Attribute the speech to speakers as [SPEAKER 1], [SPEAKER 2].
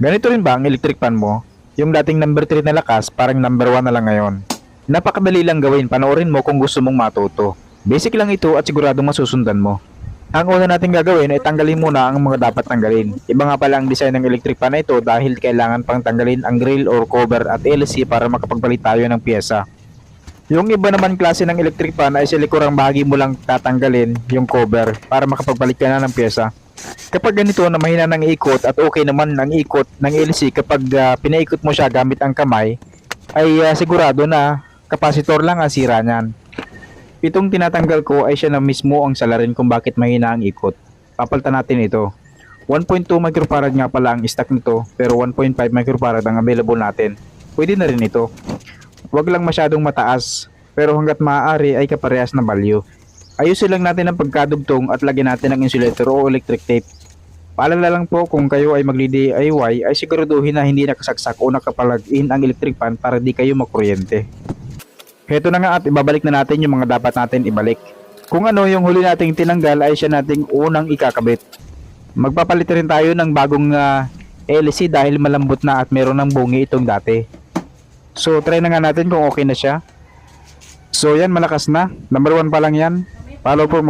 [SPEAKER 1] Ganito rin ba ang electric fan mo? Yung dating number 3 na lakas, parang number 1 na lang ngayon. Napakadali lang gawin, panoorin mo kung gusto mong matuto. Basic lang ito at siguradong masusundan mo. Ang una natin gagawin ay tanggalin muna ang mga dapat tanggalin. Iba nga pala ang design ng electric fan na ito dahil kailangan pang tanggalin ang grill or cover at LC para makapagpalit tayo ng pyesa. Yung iba naman klase ng electric fan ay sa likurang bahagi mo lang tatanggalin yung cover para makapagpalit ka na ng pyesa. Kapag ganito na mahina ng ikot at okay naman ang ikot ng LC kapag ah, pinaikot mo siya gamit ang kamay, ay ah, sigurado na kapasitor lang ang sira niyan. Itong tinatanggal ko ay siya na mismo ang salarin kung bakit mahina ang ikot. Papalitan natin ito. 1.2 microfarad nga pala ang stock nito pero 1.5 microfarad ang available natin. Pwede na rin ito. Huwag lang masyadong mataas pero hanggat maaari ay kaparehas na value. Ayusin lang natin ang pagkadugtong at lagyan natin ng insulator o electric tape. Paalala lang po kung kayo ay magdi-DIY ay siguraduhin na hindi nakasaksak o nakapalagin ang electric fan para di kayo makuryente. Heto na nga at ibabalik na natin yung mga dapat natin ibalik. Kung ano yung huli nating tinanggal ay siya nating unang ikakabit. Magpapalit rin tayo ng bagong ah, LC dahil malambot na at meron ng bungi itong dati. So try na nga natin kung okay na siya. So yan malakas na. Number 1 pa lang yan. Palo por